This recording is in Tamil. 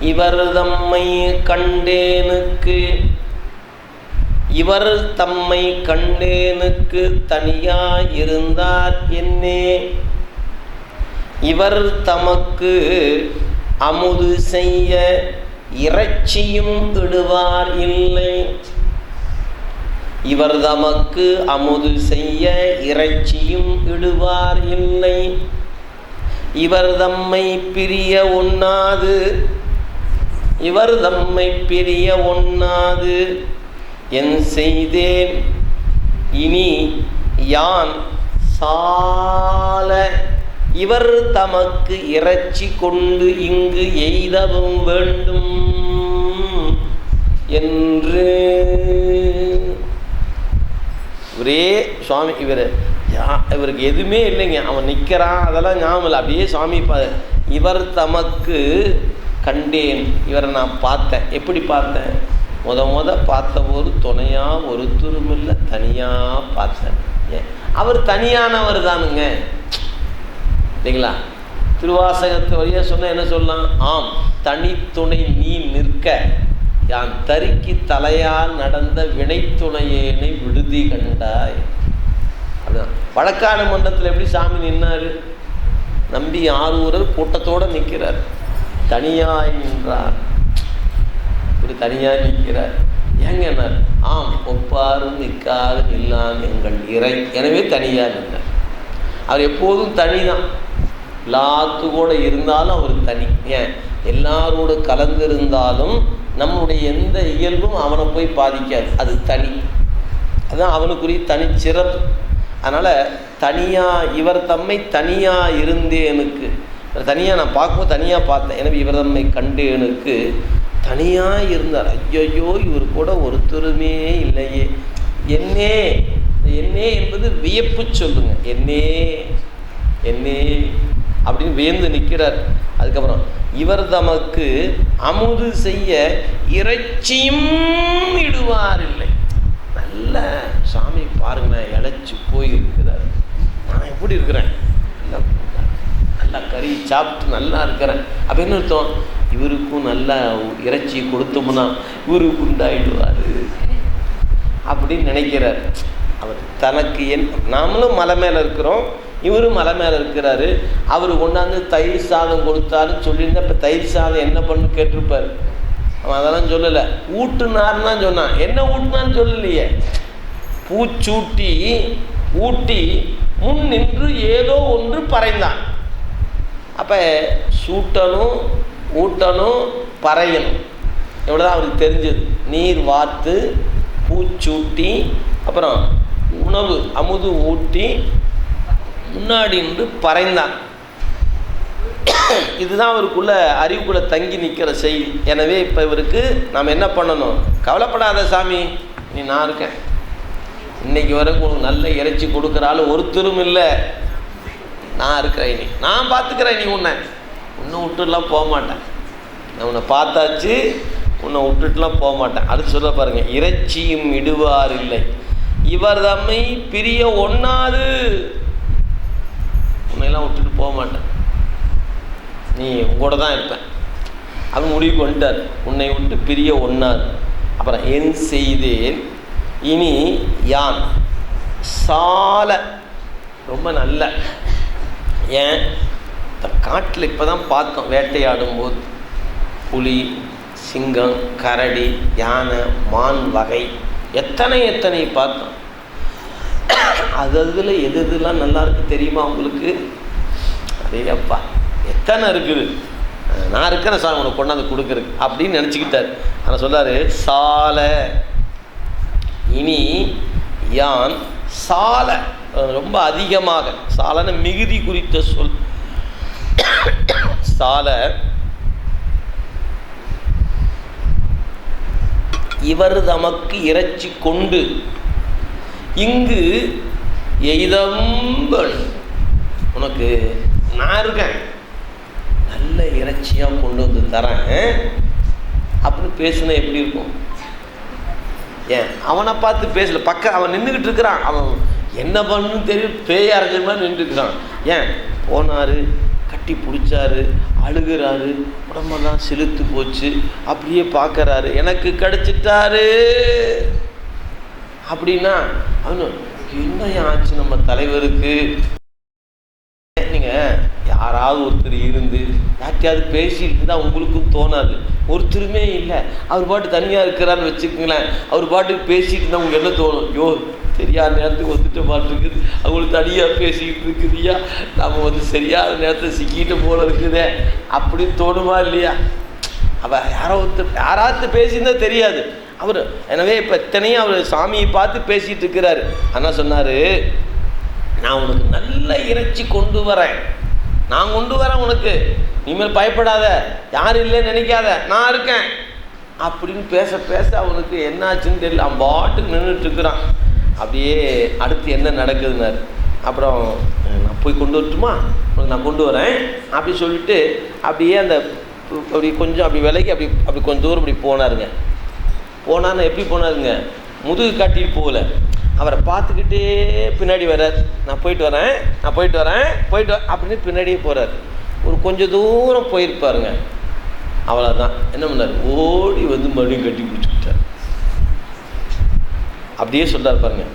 இவர் தம்மை கண்டேனுக்கு இவர் தம்மை கண்டேனுக்கு தனியாயிருந்தார் என்னே. இவர் தமக்கு அமுது செய்ய இறைச்சியும் இடுவார் இல்லை. இவர் தமக்கு அமுது செய்ய இறைச்சியும் இடுவார் இல்லை. இவர் தம்மை பிரிய ஒண்ணாது இவர் தம்மை பிரிய ஒண்ணாது. என் செய்தேன். இனி யான் சால. இவர் தமக்கு இறைச்சி கொண்டு இங்கு எய்தவும் வேண்டும் என்று. ஒரே சுவாமி இவர். இவருக்கு எதுவுமே இல்லைங்க. அவன் நிற்கிறான் அதெல்லாம் ஞாபகம் இல்லை. அப்படியே சுவாமி பா இவர் தமக்கு கண்டேன் இவரை நான் பார்த்தேன். எப்படி பார்த்தேன்? முத முத பார்த்தபோது துணையாக ஒருத்தரும் இல்லை தனியாக பார்த்தேன். ஏன்? அவர் தனியானவர் தானுங்க. இல்லைங்களா? திருவாசகத்து வழியாக சொன்னால் என்ன சொல்லலாம்? ஆம் தனித்துணை நீ நிற்க. யான் தருக்கி தலையால் நடந்த வினைத்துணையேனை விடுதி கண்டாய். அப்படிதான் வழக்காடு மன்றத்தில் எப்படி சாமி நின்னார்? நம்பி ஆரூரர் கூட்டத்தோடு நிற்கிறார் தனியாய் நின்றார். இப்படி தனியாக நிற்கிறார். ஏங்கன்னார் ஆம் ஒப்பாரும் நிற்காரும் இல்லாம எங்கள் இறை எனவே தனியாக நின்றார். அவர் எப்போதும் தனி தான் எல்லாத்து கூட இருந்தாலும் அவர் தனி. ஏன்? எல்லாரோடு கலந்திருந்தாலும் நம்முடைய எந்த இயல்பும் அவனை போய் பாதிக்காது. அது தனி. அதுதான் அவனுக்குரிய தனிச்சிறப்பு. அதனால் தனியாக இவர் தம்மை தனியாக இருந்தேனுக்கு தனியாக நான் பார்க்கும்போது தனியாக பார்த்தேன். எனவே இவர் தம்மை கண்டேனுக்கு தனியாக இருந்தார். ஐயையோ இவர் கூட ஒருத்தருமே இல்லையே. என்னே என்னே என்பது வியப்பு சொல்லுங்க. என்னே என்னே அப்படின்னு வியந்து நிற்கிறார். அதுக்கப்புறம் இவர் தமக்கு அமுது செய்ய இறைச்சியும் இடுவார் இல்லை நல்ல சாமி பாருங்களேன் இழைச்சி போயிருக்கிறார். நான் எப்படி இருக்கிறேன்? சாப்பிட்டு நல்லா இருக்கிறேன். அப்படின்னு அர்த்தம்? இவருக்கும் நல்லா இறைச்சி கொடுத்தோம்னா இவருக்கு உண்டாயிடுவார். அப்படின்னு நினைக்கிறார். அவர் தனக்கு என் நாமளும் மலை மேலே இருக்கிறோம். இவரும் மலை மேலே இருக்கிறாரு. அவர் கொண்டாந்து தயிர் சாதம் கொடுத்தாருன்னு சொல்லியிருந்தா இப்போ தயிர் சாதம் என்ன பண்ணு கேட்டிருப்பார். அவன் அதெல்லாம் சொல்லலை. ஊட்டுனார்னா சொன்னான். என்ன ஊட்டினான்னு சொல்லலையே. பூச்சூட்டி ஊட்டி முன் நின்று ஏதோ ஒன்று பறைந்தான். அப்போ சூட்டணும் ஊட்டணும் பறையணும் இவ்வளோதான் அவருக்கு தெரிஞ்சது. நீர் வார்த்து பூச்சூட்டி அப்புறம் உணவு அமுது ஊட்டி முன்னாடி நின்று பறைந்தான். இதுதான் அவருக்குள்ள அறிவுக்குள்ளே தங்கி நிற்கிற செய்தி. எனவே இப்போ இவருக்கு நாம் என்ன பண்ணணும்? கவலைப்படாத சாமி நீ நான் இருக்கேன். இன்றைக்கி வரைக்கும் உனக்கு நல்ல இறைச்சி கொடுக்குறாலும் ஒருத்தரும் இல்லை. நான் இருக்கிறேன் நீ நான் பார்த்துக்கிறேன் நீ உன்னை. உன்னை விட்டுலாம் போக மாட்டேன். நான் உன்னை பார்த்தாச்சு உன்னை விட்டுட்டுலாம் போக மாட்டேன். அடுத்து சொல்ல பாருங்க. இறைச்சியும் இடுவார் இல்லை. இவர் தம்மை பிரிய ஒண்ணாது. உன்னையெல்லாம் விட்டுட்டு போக மாட்டேன். நீ உங்கூட தான் இருப்பேன். அவன் முடிவுக்கு வந்துட்டார் உன்னை விட்டு பிரிய ஒண்ணாது. அப்புறம் என் செய்தேன். இனி யான்? சால. ரொம்ப நல்ல ஏன்? இந்த காட்டில் இப்போ தான் பார்த்தோம் வேட்டையாடும் போது. புலி சிங்கம் கரடி யானை மான் வகை எத்தனை எத்தனை பார்த்தோம் அது அதில் எது எதுலாம் நல்லாயிருக்கு தெரியுமா உங்களுக்கு? அதே அப்பா எத்தனை இருக்குது? நான் இருக்கிறேன் சார் உனக்கு கொண்டாந்து கொடுக்குறதுக்கு அப்படின்னு நினச்சிக்கிட்டார். ஆனால் சொல்லாரு சாலை. இனி யான் சால ரொம்ப அதிகமாக சாலன மிகுதி குறித்த சொல். சால இவர் தமக்கு இறைச்சி கொண்டு இங்கு எய்தம்பன் உனக்கு நான் இருக்கேன் நல்ல இறைச்சியாக கொண்டு வந்து தரேன் அப்படின்னு பேசுனா எப்படி இருக்கும்? ஏன்? அவனை பார்த்து பேசல. பக்கம் அவன் நின்றுக்கிட்டு இருக்கிறான். அவன் என்ன பண்ணணும் தெரியும் பேய் அரைஞ்ச மாதிரி நின்றுக்கிறான் ஏன்? போனார் கட்டி பிடிச்சாரு அழுகிறாரு. உடம்பெல்லாம் செலுத்து போச்சு. அப்படியே பார்க்கறாரு. எனக்கு கிடைச்சிட்டாரு. அப்படின்னா அவனு என்ன ஆச்சு நம்ம தலைவருக்கு? நீங்கள் யாராவது ஒருத்தர் இருந்து யார்கிட்டயாவது பேசிட்டு இருந்தால் உங்களுக்கும் தோணாது. ஒருத்தருமே இல்லை. அவர் பாட்டு தனியாக இருக்கிறான்னு வச்சுக்கோங்களேன். அவர் பாட்டுக்கு பேசிட்டு இருந்தால் உங்களுக்கு என்ன தோணும்? யோ சரியான நேரத்துக்கு வந்துட்டு பாட்டு இருக்குது அவங்களுக்கு தனியாக பேசிக்கிட்டு இருக்குதுயா நம்ம வந்து சரியான நேரத்தை சிக்கிட்டு போல இருக்குதே. அப்படின்னு தோணுமா இல்லையா? அவள் யாரோ ஒருத்தர் யாராவது பேசியிருந்தா தெரியாது. அவர் எனவே இப்போ இத்தனையும் அவர் சாமியை பார்த்து பேசிகிட்டு இருக்கிறாரு. அண்ணா சொன்னார் நான் உனக்கு நல்ல இறைச்சி கொண்டு வரேன். நான் கொண்டு வரேன் உனக்கு. இனிமேல் பயப்படாத. யாரும் இல்லைன்னு நினைக்காத. நான் இருக்கேன். அப்படின்னு பேச பேச அவனுக்கு என்னாச்சுன்னு தெரியல. அவன் பாட்டுக்கு நின்றுட்டுருக்குறான் அப்படியே அடுத்து என்ன நடக்குதுன்னாரு. அப்புறம் நான் போய் கொண்டு வரட்டுமா? உனக்கு நான் கொண்டு வரேன். அப்படி சொல்லிட்டு அப்படியே அந்த அப்படி கொஞ்சம் அப்படி விலைக்கு அப்படி அப்படி கொஞ்சம் தூரம் அப்படி போனாருங்க. போனான்னு எப்படி போனாருங்க? முதுகு காட்டிட்டு போகல. அவரை பார்த்துக்கிட்டே பின்னாடி வர்றார். நான் போயிட்டு வரேன் நான் போயிட்டு வரேன் போயிட்டு வ அப்படின்னு பின்னாடியே போகிறார் ஒரு கொஞ்சம் தூரம் போயிருப்பாருங்க. அவ்வளோதான் என்ன பண்ணார்? ஓடி வந்து மறுபடியும் கட்டி பிடிச்சிக்கிட்டார். அப்படியே சொல்கிறார் பாருங்க.